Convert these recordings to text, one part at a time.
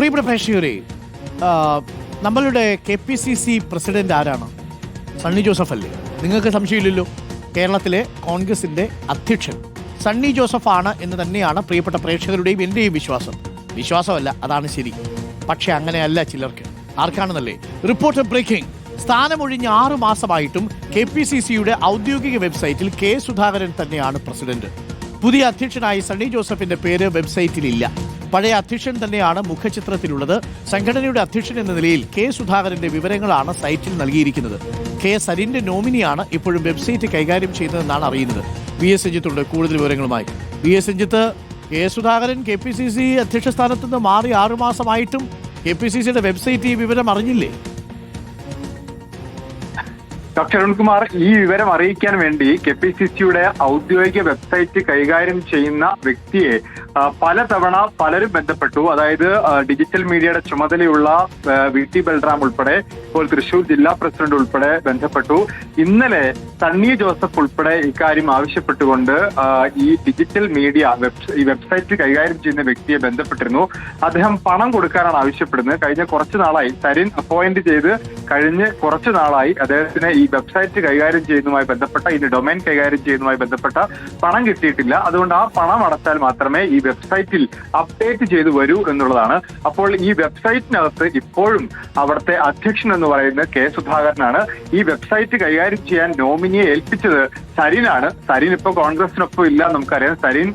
പ്രിയപ്പെട്ട പ്രേക്ഷകരെ നമ്മളുടെ K P C C president ആരാണ്? സണ്ണി ജോസഫ് അല്ലേ? നിങ്ങൾക്ക് സംശയമില്ലല്ലോ. കേരളത്തിലെ കോൺഗ്രസിന്റെ അധ്യക്ഷൻ സണ്ണി ജോസഫ് ആണ് എന്ന് തന്നെയാണ് പ്രിയപ്പെട്ട പ്രേക്ഷകരുടെയും എന്റെയും വിശ്വാസം. വിശ്വാസമല്ല അതാണ് ശരി. പക്ഷെ അങ്ങനെയല്ല ചിലർക്ക്. ആർക്കാണെന്നല്ലേ? Report breaking. സ്ഥാനമൊഴിഞ്ഞ് ആറു മാസമായിട്ടും കെ പി സി സിയുടെ ഔദ്യോഗിക വെബ്സൈറ്റിൽ കെ സുധാകരൻ തന്നെയാണ് പ്രസിഡന്റ്. പുതിയ അധ്യക്ഷനായി സണ്ണി ജോസഫിന്റെ പേര് വെബ്സൈറ്റിലില്ല. പഴയ അധ്യക്ഷൻ തന്നെയാണ് മുഖചിത്രത്തിലുള്ളത് സംഘടനയുടെ അധ്യക്ഷൻ എന്ന നിലയിൽ കെ സുധാകരന്റെ വിവരങ്ങളാണ് സൈറ്റിൽ നൽകിയിരിക്കുന്നത്. കെ സരിന്റെ നോമിനിയാണ് ഇപ്പോഴും വെബ്സൈറ്റ് കൈകാര്യം ചെയ്യുന്നതെന്നാണ് അറിയുന്നത്. വി എസ് രഞ്ജിത്തുണ്ട് കൂടുതൽ വിവരങ്ങളുമായി. V S Ranjith K Sudhakaran K P C C അധ്യക്ഷ സ്ഥാനത്ത് നിന്ന് മാറി ആറുമാസമായിട്ടും കെ പി സി സിയുടെ വെബ്സൈറ്റ് ഈ വിവരം അറിഞ്ഞില്ലേ? ഡോക്ടർ അരുൺകുമാർ ഈ വിവരം അറിയിക്കാൻ വേണ്ടി കെ പി സി സിയുടെ ഔദ്യോഗിക വെബ്സൈറ്റ് കൈകാര്യം ചെയ്യുന്ന വ്യക്തിയെ പല പലതവണ പലരും ബന്ധപ്പെട്ടു. അതായത് ഡിജിറ്റൽ മീഡിയയുടെ ചുമതലയുള്ള വി ടി ബൽറാം ഉൾപ്പെടെ ഇപ്പോൾ തൃശൂർ ജില്ലാ പ്രസിഡന്റ് ഉൾപ്പെടെ ബന്ധപ്പെട്ടു. ഇന്നലെ സണ്ണി ജോസഫ് ഉൾപ്പെടെ ഇക്കാര്യം ആവശ്യപ്പെട്ടുകൊണ്ട് ഈ ഡിജിറ്റൽ മീഡിയ ഈ വെബ്സൈറ്റ് കൈകാര്യം ചെയ്യുന്ന വ്യക്തിയെ ബന്ധപ്പെട്ടിരുന്നു. അദ്ദേഹം പണം കൊടുക്കാനാണ് ആവശ്യപ്പെടുന്നത്. കഴിഞ്ഞ കുറച്ചു നാളായി തരിൻ അപ്പോയിന്റ് ചെയ്ത് കഴിഞ്ഞ് കുറച്ചു നാളായി അദ്ദേഹത്തിന് ഈ വെബ്സൈറ്റ് കൈകാര്യം ചെയ്യുന്നതുമായി ബന്ധപ്പെട്ട ഇതിന്റെ ഡൊമൈൻ കൈകാര്യം ചെയ്യുന്നതുമായി ബന്ധപ്പെട്ട പണം കിട്ടിയിട്ടില്ല. അതുകൊണ്ട് ആ പണം അടച്ചാൽ മാത്രമേ ഈ വെബ്സൈറ്റിൽ അപ്ഡേറ്റ് ചെയ്തു വരൂ എന്നുള്ളതാണ്. അപ്പോൾ ഈ വെബ്സൈറ്റിനകത്ത് ഇപ്പോഴും അവിടുത്തെ അധ്യക്ഷൻ എന്ന് പറയുന്ന കെ സുധാകരനാണ്. ഈ വെബ്സൈറ്റ് കൈകാര്യം ചെയ്യാൻ നോമിനിയെ ഏൽപ്പിച്ചത് സരിനാണ്. സരിൻ ഇപ്പൊ കോൺഗ്രസിനൊപ്പം ഇല്ല നമുക്കറിയാം. സരിൻ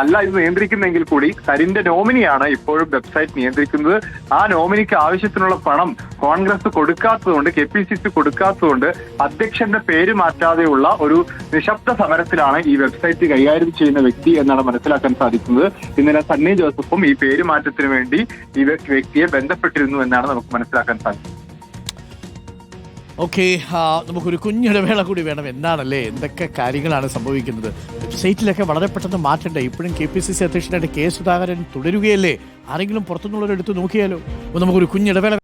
അല്ല ഇത് നിയന്ത്രിക്കുന്നെങ്കിൽ കൂടി സരിന്റെ നോമിനിയാണ് ഇപ്പോഴും വെബ്സൈറ്റ് നിയന്ത്രിക്കുന്നത്. ആ നോമിനിക്ക് ആവശ്യത്തിനുള്ള പണം കോൺഗ്രസ് കൊടുക്കാത്തതുകൊണ്ട് കെ പി സി സി കൊടുക്കാത്തതുകൊണ്ട് അധ്യക്ഷന്റെ പേര് മാറ്റാതെയുള്ള ഒരു നിശബ്ദ സമരത്തിലാണ് ഈ വെബ്സൈറ്റ് കൈകാര്യം ചെയ്യുന്ന വ്യക്തി എന്നാണ് മനസ്സിലാക്കാൻ സാധിക്കുന്നത്. ഇന്നലെ സണ്ണി ജോസഫും ഈ പേര് മാറ്റത്തിന് വേണ്ടി ഈ വ്യ- വ്യക്തിയെ ബന്ധപ്പെട്ടിരുന്നു എന്നാണ് നമുക്ക് മനസ്സിലാക്കാൻ സാധിക്കുന്നത്. ഓക്കെ നമുക്കൊരു കുഞ്ഞിടവേള കൂടി വേണം. എന്താണല്ലേ? എന്തൊക്കെ കാര്യങ്ങളാണ് സംഭവിക്കുന്നത്? വെബ്സൈറ്റിലൊക്കെ വളരെ പെട്ടെന്ന് മാറ്റണ്ടേ? ഇപ്പോഴും കെ പി സി സി അധ്യക്ഷനായിട്ട് കെ സുധാകരൻ തുടരുകയല്ലേ? ആരെങ്കിലും പുറത്തുനിന്നുള്ളവരെടുത്ത് നോക്കിയാലോ? അപ്പോൾ നമുക്കൊരു കുഞ്ഞിടവേള